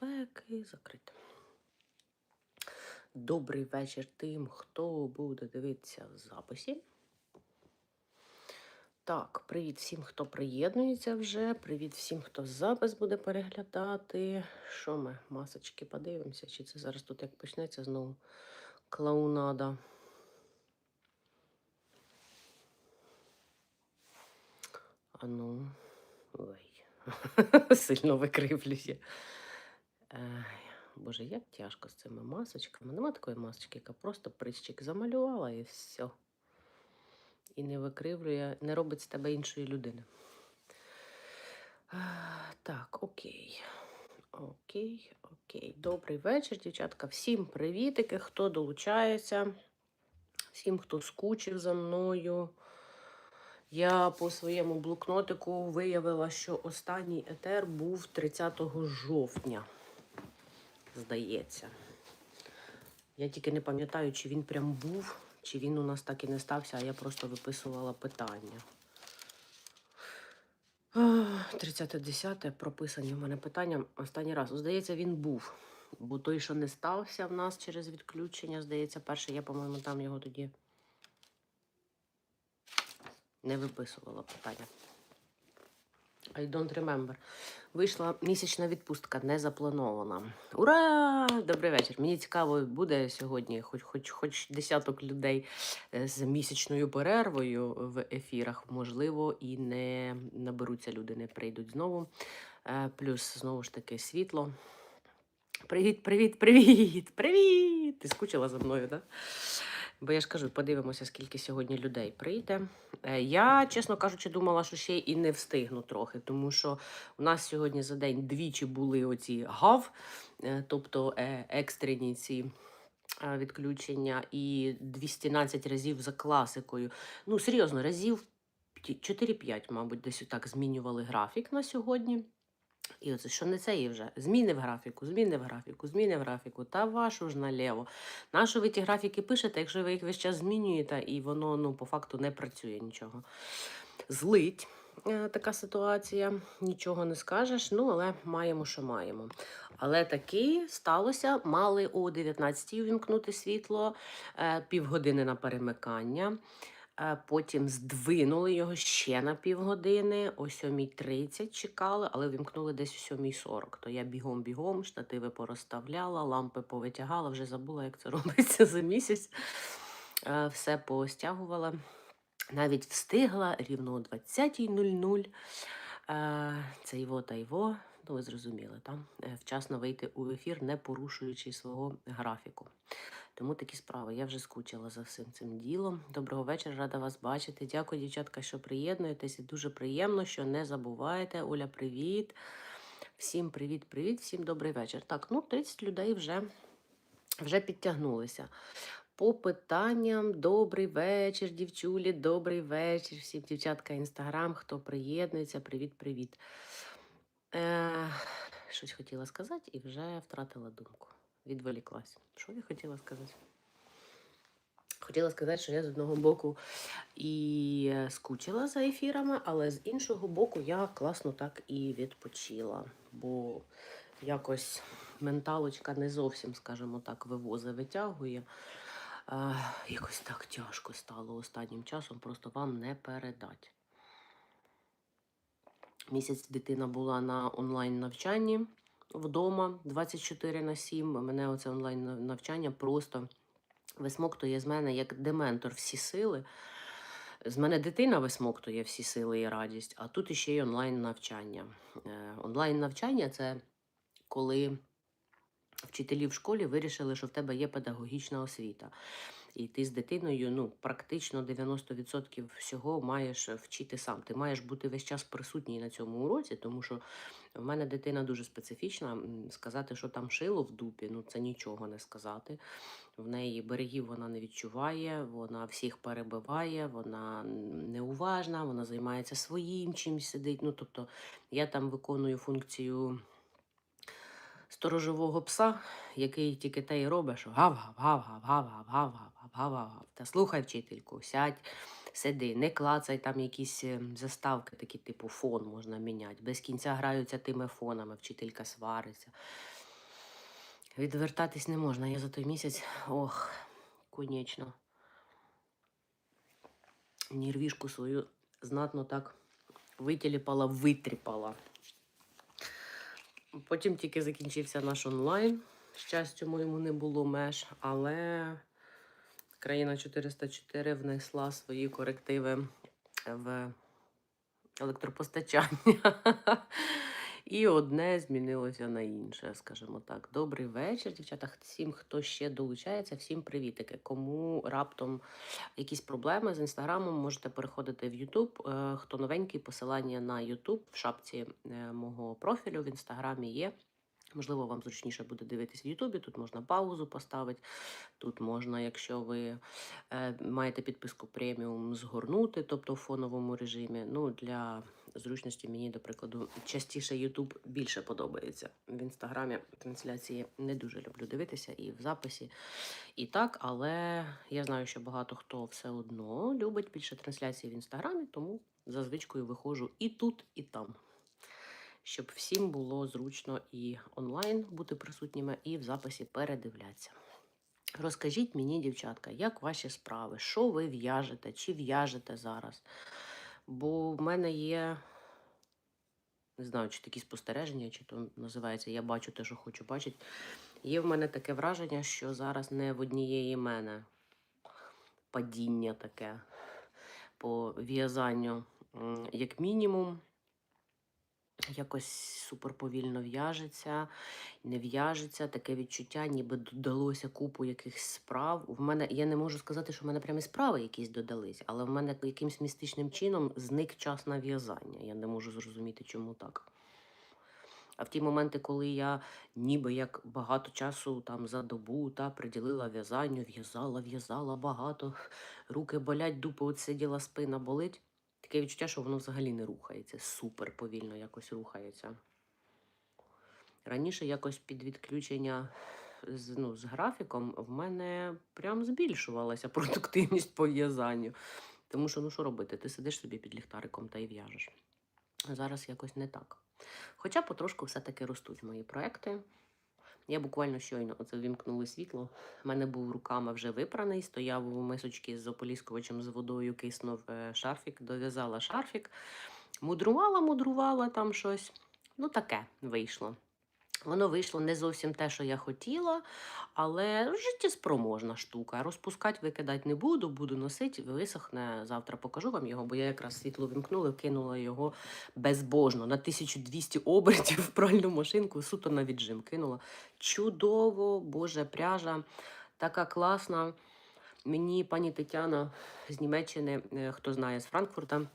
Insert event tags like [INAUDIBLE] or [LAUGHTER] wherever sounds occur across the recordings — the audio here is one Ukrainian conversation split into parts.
безпеки закрите. Добрий вечір тим, хто буде дивитися в записі. Так, привіт всім, хто приєднується вже. Привіт всім, хто запис буде переглядати. Що ми, масочки, подивимося? Чи це зараз тут як почнеться знову клоунада? А ну, ой, [LAUGHS] сильно викривлюся. Боже, як тяжко з цими масочками. Нема такої масочки, яка просто прищик замалювала і все. І не викривлює, не робить з тебе іншої людини. Так, окей. Окей, окей. Добрий вечір, дівчатка. Всім привітики, хто долучається, всім, хто скучив за мною. Я по своєму блокнотику виявила, що останній етер був 30 жовтня, здається. Я тільки не пам'ятаю, чи він прям був, чи він у нас так і не стався, а я просто виписувала питання. 30.10 прописані в мене питання останній раз. Здається, він був. Бо той, що не стався в нас через відключення, здається, перший, я, по-моєму, там його тоді не виписувала питання. I don't remember. Вийшла місячна відпустка, не запланована. Ура! Добрий вечір. Мені цікаво, буде сьогодні хоч, хоч, хоч десяток людей е, з місячною перервою в ефірах. Можливо, і не наберуться люди, не прийдуть знову. Е, Плюс, знову ж таки, світло. Привіт, привіт, привіт! Привіт! Ти скучила за мною, так? Бо я ж кажу, подивимося, скільки сьогодні людей прийде. Е, Я, чесно кажучи, думала, що ще і не встигну трохи, тому що у нас сьогодні за день двічі були оці гав, е, тобто е, екстрені ці відключення, і 212 разів за класикою. Ну, серйозно, разів 4-5, мабуть, десь отак змінювали графік на сьогодні. І оце що не це є вже. Зміни в графіку, зміни в графіку, зміни в графіку. Та вашу ж наліво. Нащо ви ті графіки пишете, якщо ви їх весь час змінюєте, і воно ну, по факту не працює нічого. Злить е, така ситуація, нічого не скажеш, ну але маємо, що маємо. Але таки сталося, мали о 19-й увімкнути світло, е, півгодини на перемикання. Е, Потім здвинули його ще на півгодини, о 7.30 чекали, але вімкнули десь о 7.40. То я бігом-бігом, штативи порозставляла, лампи повитягала, вже забула, як це [LAUGHS] робиться за місяць. Е, Все постягувала. Навіть встигла рівно о 20.00. Е, Це його та його, ну ви зрозуміли, там вчасно вийти у ефір, не порушуючи свого графіку. Тому такі справи. Я вже скучила за всім цим ділом. Доброго вечора, рада вас бачити. Дякую, дівчатка, що приєднуєтесь. І дуже приємно, що не забуваєте. Оля, привіт. Всім привіт, привіт, всім добрий вечір. Так, ну 30 людей вже, вже підтягнулися. По питанням, добрий вечір, дівчулі, добрий вечір. Всім дівчатка інстаграм, хто приєднується, привіт-привіт. Е, щось хотіла сказати і вже втратила думку. Відволіклась. Що я хотіла сказати? Хотіла сказати, що я з одного боку і е, скучила за ефірами, але з іншого боку я класно так і відпочила, бо якось менталочка не зовсім, скажімо так, вивози, витягує. Е, якось так тяжко стало останнім часом, просто вам не передати. Місяць дитина була на онлайн навчанні вдома 24 на 7. Мене оце онлайн навчання просто висмоктує з мене як дементор всі сили. З мене дитина висмоктує всі сили і радість, а тут іще й онлайн навчання. Е, онлайн навчання це коли вчителі в школі вирішили, що в тебе є педагогічна освіта. І ти з дитиною ну, практично 90% всього маєш вчити сам. Ти маєш бути весь час присутній на цьому уроці, тому що в мене дитина дуже специфічна. Сказати, що там шило в дупі, ну це нічого не сказати. В неї берегів вона не відчуває, вона всіх перебиває, вона неуважна, вона займається своїм чимось сидить. Ну, тобто я там виконую функцію сторожового пса, який тільки те й робить, що гав-гав, гав-гав, гав-гав, гав-гав, гав-гав, гав. Та слухай вчительку, сядь, сиди, не клацай там якісь е, заставки, такі типу фон можна міняти. Без кінця граються тими фонами, вчителька свариться. Відвертатись не можна. Я за той місяць. Ох, конечно. Нервішку свою знатно так витіліпала, витріпала. Потім тільки закінчився наш онлайн. Щастю моєму не було меж, але країна 404 внесла свої корективи в електропостачання. І одне змінилося на інше, скажімо так. Добрий вечір, дівчата. Всім, хто ще долучається, всім привітики. Кому раптом якісь проблеми з інстаграмом, можете переходити в Ютуб. Е, Хто новенький, посилання на Ютуб в шапці е, мого профілю в інстаграмі є. Можливо, вам зручніше буде дивитись в Ютубі. Тут можна паузу поставити. Тут можна, якщо ви е, маєте підписку преміум, згорнути, тобто в фоновому режимі. Ну, для зручності мені, до прикладу, частіше Ютуб більше подобається. В інстаграмі трансляції не дуже люблю дивитися і в записі, і так, але я знаю, що багато хто все одно любить більше трансляції в інстаграмі, тому за звичкою виходжу і тут, і там щоб всім було зручно і онлайн бути присутніми, і в записі передивлятися. Розкажіть мені, дівчатка, як ваші справи? Що ви в'яжете? Чи в'яжете зараз? Бо в мене є, не знаю, чи такі спостереження, чи то називається Я бачу те, що хочу бачити. Є в мене таке враження, що зараз не в однієї мене падіння таке по в'язанню, як мінімум якось суперповільно в'яжеться, не в'яжеться. Таке відчуття, ніби додалося купу якихось справ. В мене я не можу сказати, що в мене прямо справи якісь додались, але в мене якимсь містичним чином зник час на в'язання. Я не можу зрозуміти, чому так. А в ті моменти, коли я ніби як багато часу там за добу та приділила в'язанню, в'язала, в'язала багато, руки болять, дупи от сиділа, спина болить. Таке відчуття, що воно взагалі не рухається. Супер повільно якось рухається. Раніше якось під відключення з, ну, з графіком в мене прям збільшувалася [LAUGHS] продуктивність по в'язанню. Тому що, ну що робити? Ти сидиш собі під ліхтариком та й в'яжеш. Зараз якось не так. Хоча потрошку все-таки ростуть мої проекти. Я буквально щойно оце вімкнули світло. У мене був руками вже випраний, стояв у мисочці з ополіскувачем з водою, киснув е, шарфік, дов'язала шарфік, мудрувала, мудрувала там щось. Ну, таке вийшло. Воно вийшло не зовсім те, що я хотіла, але життєспроможна штука. Розпускати, викидати не буду, буду носити, висохне. Завтра покажу вам його, бо я якраз світло вімкнула, кинула його безбожно на 1200 обертів в пральну машинку, суто на віджим кинула. Чудово, боже, пряжа, така класна. Мені пані Тетяна з Німеччини, е, хто знає з Франкфурта,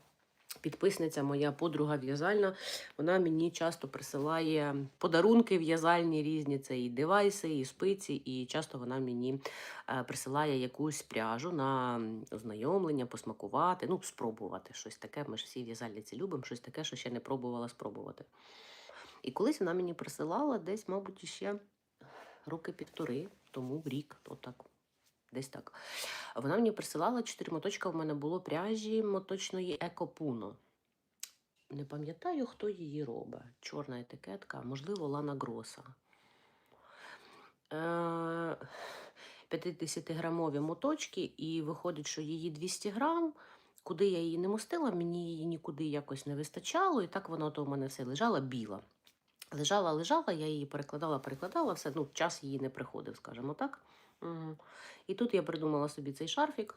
підписниця, моя подруга в'язальна, вона мені часто присилає подарунки в'язальні різні. Це і девайси, і спиці, і часто вона мені е, присилає якусь пряжу на ознайомлення, посмакувати, ну, спробувати щось таке. Ми ж всі в'язальниці любимо, щось таке, що ще не пробувала спробувати. І колись вона мені присилала десь, мабуть, ще роки півтори, тому рік, отак. Десь так. Вона мені присилала чотири моточка. В мене було пряжі моточної Екопуно. Не пам'ятаю, хто її робить. Чорна етикетка, можливо, Лана Гроса. Е, 50-грамові моточки, і виходить, що її 200 грам. Куди я її не мостила, мені її нікуди якось не вистачало, і так воно то в мене все лежала біла. Лежала, лежала, я її перекладала, перекладала, все, ну, час її не приходив, скажімо так. І тут я придумала собі цей шарфік,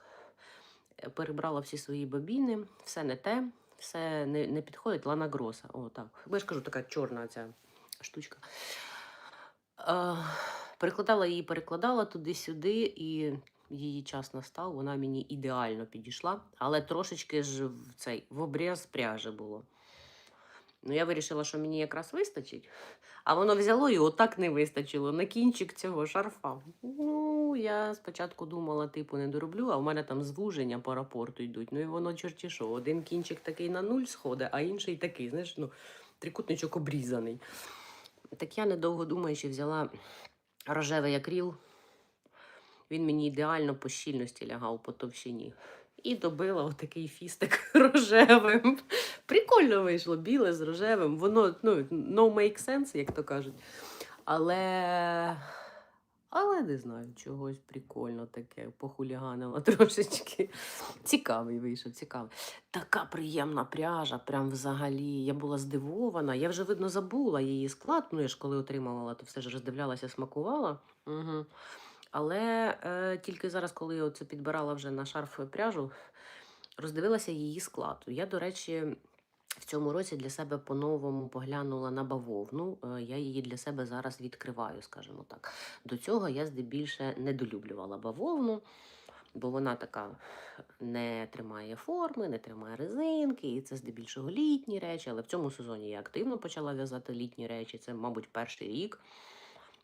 е, перебрала всі свої бобіни, все не те, все не, не підходить, лана гроса. О, так. Бо я ж кажу, така чорна ця штучка. Е, перекладала її, перекладала туди-сюди, і її час настав, вона мені ідеально підійшла, але трошечки ж в цей в обріз пряжі було. Ну, я вирішила, що мені якраз вистачить, а воно взяло і отак не вистачило на кінчик цього шарфа. Ну, я спочатку думала, типу, не дороблю, а в мене там звуження по рапорту йдуть. Ну і воно чорті що, один кінчик такий на нуль сходить, а інший такий, знаєш, ну, трикутничок обрізаний. Так я, недовго думаючи, взяла рожевий акріл. Він мені ідеально по щільності лягав по товщині. І добила отакий фістик [LAUGHS] рожевим. Прикольно вийшло, біле з рожевим. Воно ну, no make sense, як то кажуть. Але Але не знаю, чогось прикольно таке, похуліганила [LAUGHS] трошечки. Цікавий вийшов, цікавий. Така приємна пряжа, прям взагалі. Я була здивована. Я вже, видно, забула її склад. Ну, я ж коли отримувала, то все ж роздивлялася, смакувала. Угу. Але е, тільки зараз, коли я оце підбирала вже на шарф пряжу, роздивилася її склад. Я, до речі, в цьому році для себе по-новому поглянула на бавовну. Е, Я її для себе зараз відкриваю, скажімо так. До цього я здебільше недолюблювала бавовну, бо вона така не тримає форми, не тримає резинки, і це здебільшого літні речі. Але в цьому сезоні я активно почала в'язати літні речі. Це, мабуть, перший рік.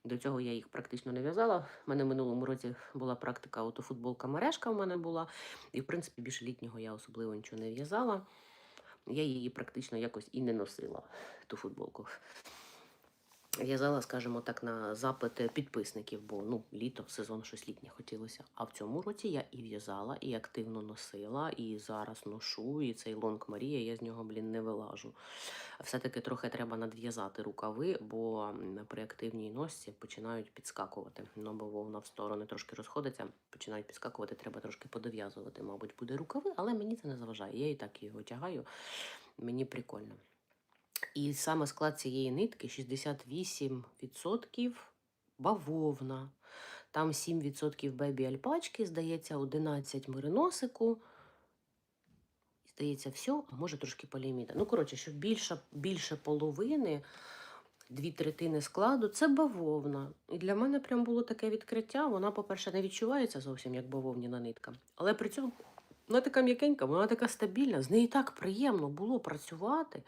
До цього я їх практично не в'язала. У мене в минулому році була практика, ото футболка мережка в мене була. І, в принципі, більше літнього я особливо нічого не в'язала. Я її практично якось і не носила, ту футболку. В'язала, скажімо так, на запит підписників, бо ну, літо, сезон щось літнє хотілося. А в цьому році я і в'язала, і активно носила, і зараз ношу, і цей лонг Марія, я з нього, блін, не вилажу. Все-таки трохи треба надв'язати рукави, бо при активній носці починають підскакувати. Ну, бо вовна в сторони трошки розходиться, починають підскакувати, треба трошки подов'язувати, мабуть, буде рукави, але мені це не заважає. Я і так його тягаю, мені прикольно. І саме склад цієї нитки 68% бавовна. Там 7% бебі альпачки, здається, 11 мериносику. Здається, все, а може трошки поліаміда. Ну, коротше, що більше, більше половини, дві третини складу це бавовна. І для мене прям було таке відкриття. Вона, по-перше, не відчувається зовсім як бавовняна нитка. Але при цьому вона така м'якенька, вона така стабільна. З нею так приємно було працювати.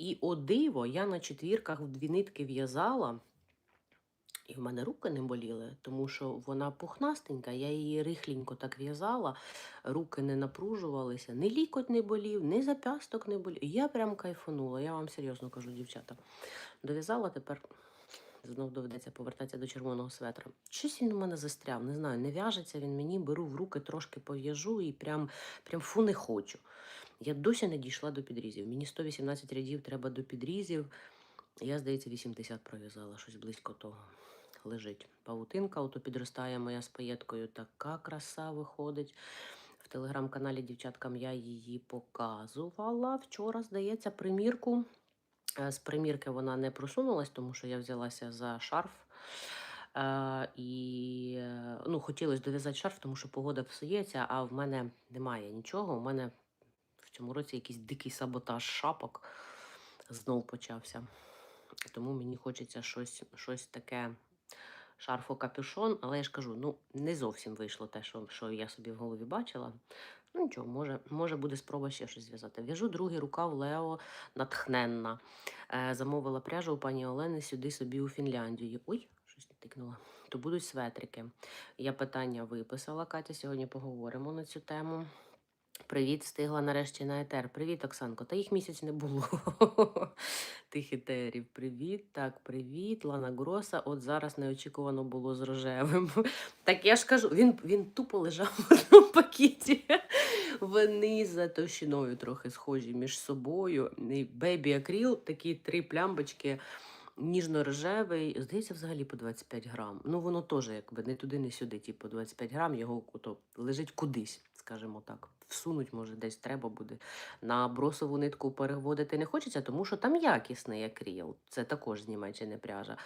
І о диво, я на четвірках в дві нитки в'язала, і в мене руки не боліли, тому що вона пухнастенька, я її рихленько так в'язала, руки не напружувалися, ні лікоть не болів, ні запясток не болів. Я прям кайфанула, я вам серйозно кажу, дівчата. Дов'язала тепер. Знов доведеться повертатися до червоного светра. Щось він у мене застряв, не знаю, не в'яжеться він мені, беру в руки, трошки пов'яжу і прям, прям фу не хочу. Я досі не дійшла до підрізів. Мені 118 рядів треба до підрізів. Я, здається, 80 пров'язала, щось близько того. Лежить. Павутинка, ото підростає моя з паєткою. Така краса виходить. В телеграм-каналі дівчаткам я її показувала. Вчора, здається, примірку. Е, З примірки вона не просунулась, тому що я взялася за шарф. Е, і е, ну, хотілося дов'язати шарф, тому що погода псується, а в мене немає нічого. У мене цьому році якийсь дикий саботаж шапок знов почався. Тому мені хочеться щось, щось таке шарфо-капюшон, але я ж кажу, ну не зовсім вийшло те, що, що я собі в голові бачила. Ну нічого, може, може буде спроба ще щось зв'язати. В'яжу другий рукав Лео натхненна. Е, замовила пряжу у пані Олени сюди собі у Фінляндію. Ой, щось не тикнула. То будуть светрики. Я питання виписала. Катя, сьогодні поговоримо на цю тему. Привіт, встигла нарешті на етер. Привіт, Оксанко. Та їх місяць не було. [LAUGHS] Тих етерів. Привіт, так, привіт, Лана Гроса. От зараз неочікувано було з рожевим. [LAUGHS] Так я ж кажу, він, він тупо лежав в одному пакеті. [LAUGHS] Вони за товщиною трохи схожі між собою. І Бейбі акріл, такі три плямбочки. Ніжно-рожевий, здається, взагалі по 25 грам. Ну, воно теж якби не туди, не сюди, типу 25 грам, його ото, лежить кудись, скажімо так. Всунуть, може, десь треба буде. На бросову нитку переводити не хочеться, тому що там якісний акріл. Це також з Німеччини пряжа.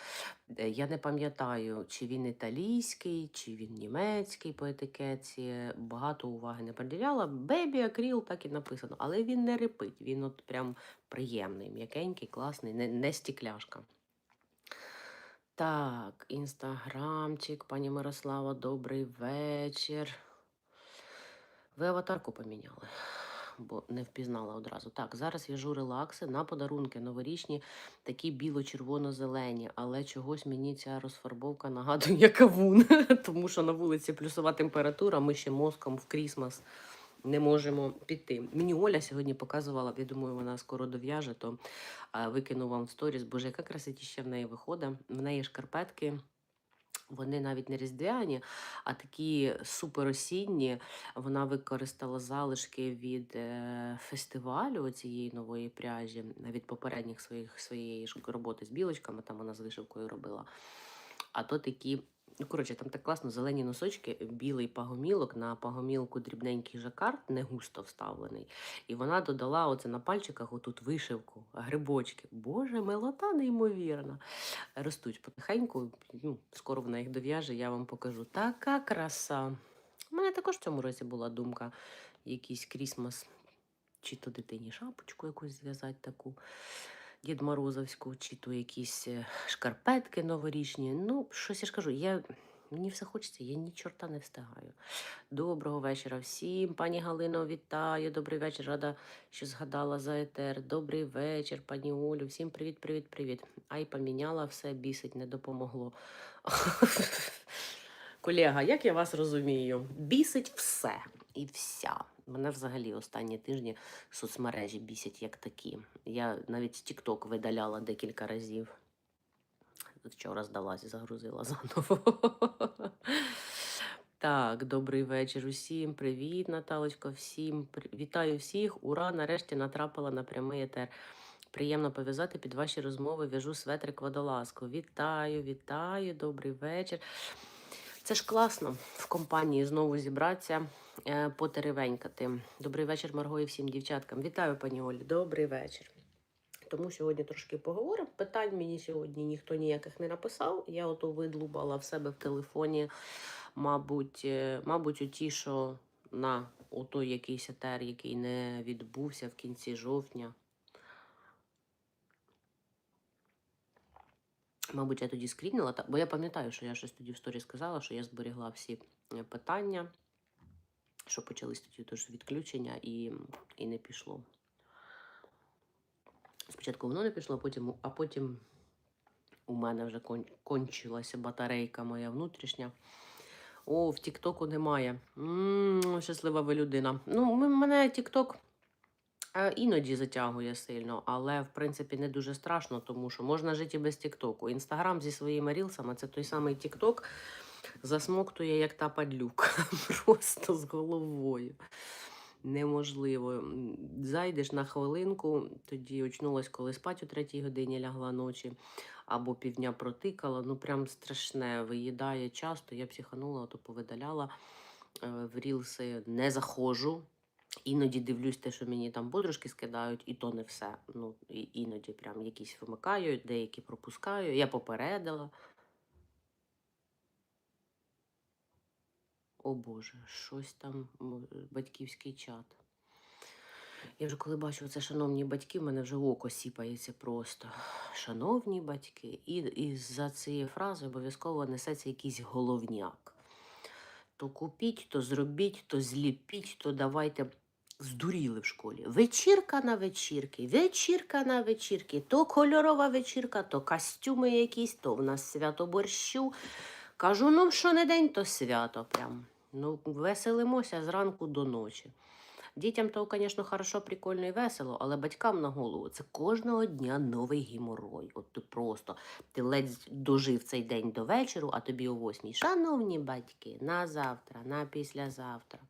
Е, Я не пам'ятаю, чи він італійський, чи він німецький по етикетці. Багато уваги не приділяла. Бебі акріл так і написано, але він не репить. Він от прям приємний, м'якенький, класний, не, не стікляшка. Так, інстаграмчик, пані Мирослава, добрий вечір. Ви аватарку поміняли, бо не впізнала одразу. Так, зараз в'яжу релакси на подарунки новорічні, такі біло-червоно-зелені, але чогось мені ця розфарбовка нагадує кавун, [LAUGHS] тому що на вулиці плюсова температура, ми ще мозком в крісмас не можемо піти. Мені Оля сьогодні показувала, я думаю, вона скоро дов'яже, то а, викину вам в сторіс. Боже, яка красотіща в неї виходить. В неї шкарпетки. Вони навіть не різдвяні, а такі суперосінні. Вона використала залишки від е, фестивалю цієї нової пряжі, від попередніх своїх своєї роботи з білочками, там вона з вишивкою робила. А то такі коротше, там так класно, зелені носочки, білий пагомілок, на пагомілку дрібненький жакард, не густо вставлений. І вона додала оце на пальчиках отут вишивку, грибочки. Боже, милота неймовірна. Ростуть потихеньку, ну, скоро вона їх дов'яже, я вам покажу. Така краса. У мене також в цьому році була думка, якийсь крісмас, чи то дитині шапочку якусь зв'язати таку. Дід Морозовську, чи то якісь е, шкарпетки новорічні. Ну, щось я ж кажу, я, мені все хочеться, я ні чорта не встигаю. Доброго вечора всім. Пані Галино, вітаю. Добрий вечір. Рада, що згадала за етер. Добрий вечір, пані Олю. Всім привіт, привіт, привіт. Ай, поміняла все, бісить, не допомогло. [LAUGHS] Колега, як я вас розумію? Бісить все і вся. Мене взагалі останні тижні соцмережі бісять як такі. Я навіть TikTok видаляла декілька разів. Вчора здалась, загрузила [LAUGHS] заново. Так, добрий вечір усім. Привіт, Наталочко, всім. Вітаю всіх. Ура! Нарешті натрапила на прямий етер. Приємно пов'язати під ваші розмови. В'яжу светрик водолазку. Вітаю, вітаю, добрий вечір. Це ж класно в компанії знову зібратися, е, потеревенькати. Добрий вечір, Марго, і всім дівчаткам. Вітаю, пані Олі. Добрий вечір. Тому сьогодні трошки поговоримо. Питань мені сьогодні ніхто ніяких не написав. Я ото видлубала в себе в телефоні, мабуть, е, мабуть, у ті, що на отой якийсь етер, який не відбувся в кінці жовтня. Мабуть, я тоді скрінила, бо я пам'ятаю, що я щось тоді в сторі сказала, що я зберігла всі е, питання, що почались тоді теж відключення і, і не пішло. Спочатку воно не пішло, а потім, а потім у мене вже кон, кончилася батарейка моя внутрішня. О, в Тіктоку немає. м щаслива ви людина. Ну, м- мене Тікток е, іноді затягує сильно, але в принципі не дуже страшно, тому що можна жити без Тіктоку. Інстаграм зі своїми рілсами це той самий Тікток засмоктує, як та падлюка. [LAUGHS] Просто з головою. Неможливо. Зайдеш на хвилинку, тоді очнулась, коли спать о третій годині лягла ночі, або півдня протикала. Ну прям страшне. Виїдає часто. Я психанула, то повидаляла е, в рілси не заходжу. Іноді дивлюсь те, що мені там подружки скидають, і то не все. Ну, іноді прям якісь вимикаю, деякі пропускаю. Я попередила. О Боже, щось там батьківський чат. Я вже коли бачу це, шановні батьки, в мене вже око сіпається просто. Шановні батьки, і, і за цієї фрази обов'язково несеться якийсь головняк. То купіть, то зробіть, то зліпіть, то давайте здуріли в школі. Вечірка на вечірки, вечірка на вечірки, то кольорова вечірка, то костюми якісь, то в нас свято борщу. Кажу, ну що не день, то свято прям. Ну, веселимося зранку до ночі. Дітям то, звісно, хорошо, прикольно і весело, але батькам на голову це кожного дня новий геморой. От ти просто ти ледь дожив цей день до вечору, а тобі о восьмій. Шановні батьки, на завтра, на післязавтра.